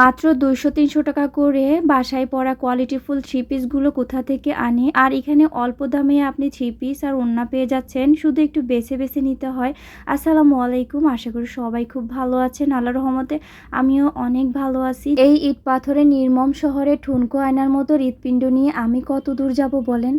মাত্র দুইশো তিনশো টাকা করে বাসায় পরা কোয়ালিটিফুল থ্রি পিসগুলো কোথা থেকে আনে? আর এখানে অল্প দামে আপনি থ্রি পিস আর ওন্না পেয়ে যাচ্ছেন। শুধু একটু বেছে বেছে নিতে হয়। আসসালামু আলাইকুম। আশা করি সবাই খুব ভালো আছেন। আল্লাহ রহমতে আমিও অনেক ভালো আছি। এই ইট পাথরের নির্মম শহরে ঠুনকো আয়নার মতো হৃৎপিণ্ড নিয়ে আমি কত দূর যাব বলেন?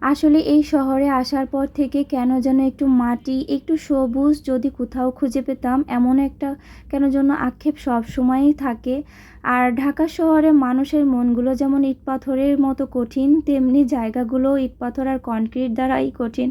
আসলে এই শহরে আসার পর থেকে কেন যেন একটু মাটি, একটু সবুজ যদি কোথাও খুঁজে পেতাম, এমন একটা কেন যেন আক্ষেপ সব সময়ই থাকে। আর ঢাকা শহরে মানুষের মনগুলো যেমন ইট পাথরের মতো কঠিন, তেমনি জায়গাগুলো ইট পাথর আর কনক্রিট দ্বারাই কঠিন।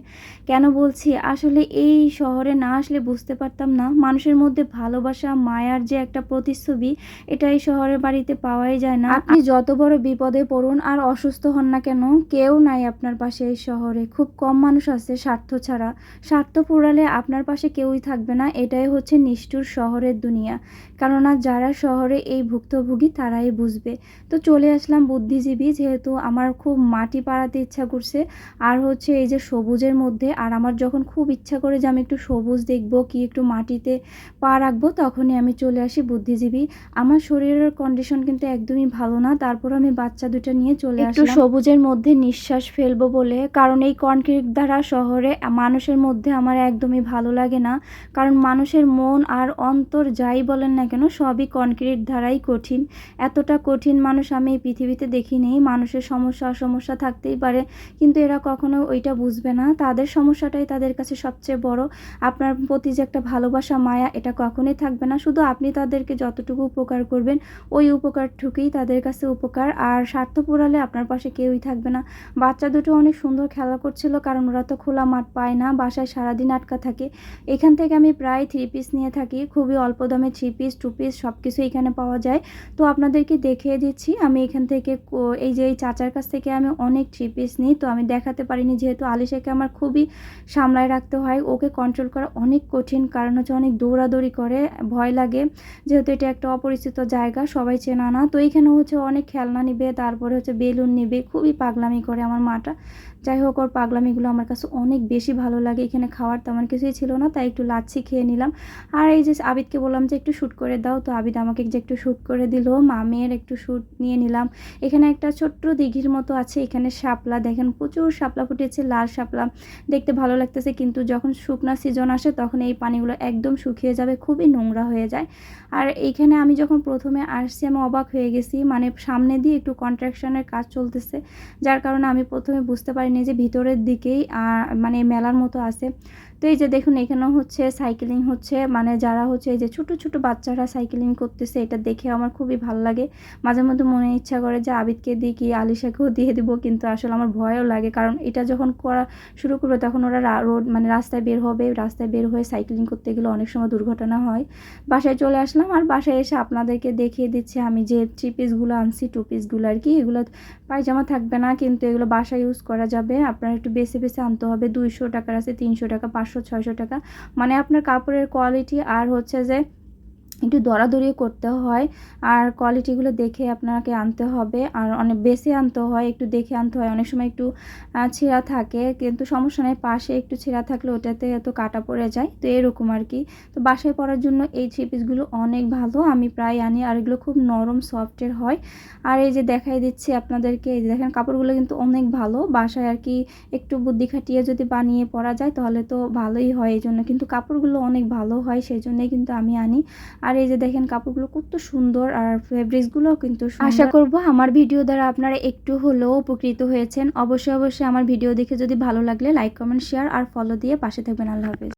কেন বলছি? আসলে এই শহরে না আসলে বুঝতে পারতাম না। মানুষের মধ্যে ভালোবাসা, মায়ার যে একটা প্রতিচ্ছবি, এটা এই শহরের বাড়িতে পাওয়াই যায় না। আপনি যত বড় বিপদে পড়ুন আর অসুস্থ হন না কেন, কেউ নাই আপনার পাশে। এই শহরে। খুব কম মানুষ আছে স্বার্থ ছাড়া। স্বার্থ পুরালে আপনার পাশে কেউই থাকবে না এটাই হচ্ছে নিষ্ঠুর শহরের দুনিয়া। কেননা যারা শহরে এই ভুক্তভোগী তারাই বুঝবে। তো চলে আসলাম বুদ্ধিজীবী যেহেতু আমার খুব মাটি পাড়াতে ইচ্ছা করছে। আর হচ্ছে এই যে সবুজের মধ্যে আর আমার যখন খুব ইচ্ছা করে যে আমি একটু সবুজ দেখব কি একটু মাটিতে পা রাখব তখনই আমি চলে আসি বুদ্ধিজীবী। আমার শরীরের কন্ডিশন কিন্তু একদমই ভালো না তারপর আমি বাচ্চা দুটা নিয়ে চলে একটু সবুজের মধ্যে নিঃশ্বাস ফেলব বলে কারণ এই কনক্রিট দ্বারা শহরে মানুষের মধ্যে আমার একদমই ভালো লাগে না। কারণ মানুষের মন আর অন্তর যাই বলেন না কেন, সবই কনক্রিট দ্বারাই কঠিন। এতটা কঠিন মানুষ আমি এই পৃথিবীতে দেখিনি। মানুষের সমস্যা সমস্যা থাকতেই পারে, কিন্তু এরা কখনো ওইটা বুঝবে না। তাদের সমস্যাটাই তাদের কাছে সবচেয়ে বড়। আপনার প্রতি যে একটা ভালোবাসা, মায়া, এটা কখনোই থাকবে না। শুধু আপনি তাদেরকে যতটুকু উপকার করবেন, ওই উপকারটুকুই তাদের কাছে উপকার। আর স্বার্থ পোড়ালে আপনার পাশে কেউই থাকবে না। বাচ্চা দুটো অনেক সুন্দর খেলা করছিল, কারণ ওরা তো খোলা মাঠ পায় না, বাসায় সারাদিন আটকা থাকে। এখান থেকে আমি প্রায় থ্রি পিস নিয়ে থাকি, খুবই অল্প দামে থ্রি পিস টু পিস সব কিছু এখানে পাওয়া যায়। তো আপনাদেরকে দেখিয়ে দিচ্ছি, আমি এখান থেকে এই যে এই চাচার কাছ থেকে আমি অনেক থ্রি পিস নিই, তো আমি দেখাতে পারিনি, যেহেতু আলিশাকে আমার খুবই সামলায় রাখতে হয়। ওকে কন্ট্রোল করা অনেক কঠিন, কারণ হচ্ছে অনেক দৌড়াদৌড়ি করে, ভয় লাগে। যেহেতু এটা একটা অপরিচিত জায়গা, সবাই চেনা না। তো এইখানে হচ্ছে অনেক খেলনা নিবে, তারপরে হচ্ছে বেলুন নিবে, খুবই পাগলামি করে আমার মাটা। যাই হোক, ওর পাগলামিগুলো আমার কাছে অনেক বেশি ভালো লাগে। এখানে খাওয়ার তেমন কিছুই ছিল না, তাই একটু লাচ্ছি খেয়ে নিলাম। আর এই যে আবিদকে বললাম যে একটু শ্যুট করে দাও, তো আবিদ আমাকে যে একটু শ্যুট করে দিল মামের একটু শ্যুট নিয়ে নিলাম। এখানে একটা ছোট্ট দিঘির মতো আছে, এখানে শাপলা, দেখেন প্রচুর শাপলা ফুটেছে, লাল শাপলা। দেখতে ভালো লাগতেছে, কিন্তু যখন শুকনা সিজন আসে, তখন এই পানিগুলো একদম শুকিয়ে যাবে, খুবই নোংরা হয়ে যায়। আর এইখানে আমি যখন প্রথমে আসছি, আমি অবাক হয়ে গেছি মানে সামনে দিয়ে একটু কন্ট্রাকশনের কাজ চলতেছে, যার কারণে আমি প্রথমে বুঝতে পারিনি যে ভিতরের দিকেই মানে মেলার মতো আছে। তো এই যে দেখুন, এখানেও হচ্ছে সাইকেলিং হচ্ছে। মানে যারা হচ্ছে এই যে ছোট ছোট বাচ্চারা সাইকেলিং করতেছে, এটা দেখে আমার খুবই ভালো লাগে। মাঝে মধ্যে মনে ইচ্ছা করে যে আবিদকে দিই কি, আলিশাকেও দিয়ে দিব, কিন্তু আসলে আমার ভয়ও লাগে। কারণ এটা যখন করা শুরু করবে, তখন ওরা রোড মানে রাস্তায় বের হবে। রাস্তায় বের হয়ে সাইকেলিং করতে গেলে অনেক সময় দুর্ঘটনা হয়। বাসায় চলে আসলাম আর বাসায় এসে আপনাদেরকে দেখিয়ে দিচ্ছি আমি যে থ্রি পিসগুলো আনছি টু পিসগুলো আর কি। এগুলো পায়জামা থাকবে না, কিন্তু এগুলো বাসায় ইউজ করা যাবে। আপনারা একটু বেছে বেছে আনতে হবে। দুইশো টাকার আছে, তিনশো টাকা, পাঁচশো ছয়শো টাকা। মানে আপনার কাপড়ের কোয়ালিটি আর হচ্ছে যে একটু দরাদরি করতে হয়। আর কোয়ালিটিগুলো দেখে আপনাকে আনতে হবে। আর অনেক বেশি আনতে হয়, একটু দেখে আনতে হয়। অনেক সময় একটু ছেঁড়া থাকে, কিন্তু সমস্যা নেই। পাশে একটু ছেঁড়া থাকলে ওটাতে এত কাটা পড়ে যায়। তো এরকম আর কি। তো বাসায় পরার জন্য এই থ্রি পিসগুলো অনেক ভালো। আমি প্রায় আনি। আর এগুলো খুব নরম সফটের হয়। আর এই যে দেখাই দিচ্ছি আপনাদেরকে, এই যে দেখেন, কাপড়গুলো কিন্তু অনেক ভালো। বাসায় আর কি একটু বুদ্ধি খাটিয়ে যদি বানিয়ে পরা যায়, তাহলে তো ভালোই হয়। এই জন্য কিন্তু কাপড়গুলো অনেক ভালো হয়। সেই জন্যই কিন্তু আমি আনি। আর এই যে দেখেন কাপড়গুলো কত সুন্দর আর ফেব্রিক্সগুলো কিন্তু আশা করব আমার ভিডিও দ্বারা আপনারা একটু হলেও উপকৃত হয়েছেন। অবশ্যই অবশ্যই আমার ভিডিও দেখে যদি ভালো লাগলে লাইক কমেন্ট শেয়ার আর ফলো দিয়ে পাশে থাকবেন। আল্লাহ হাফেজ।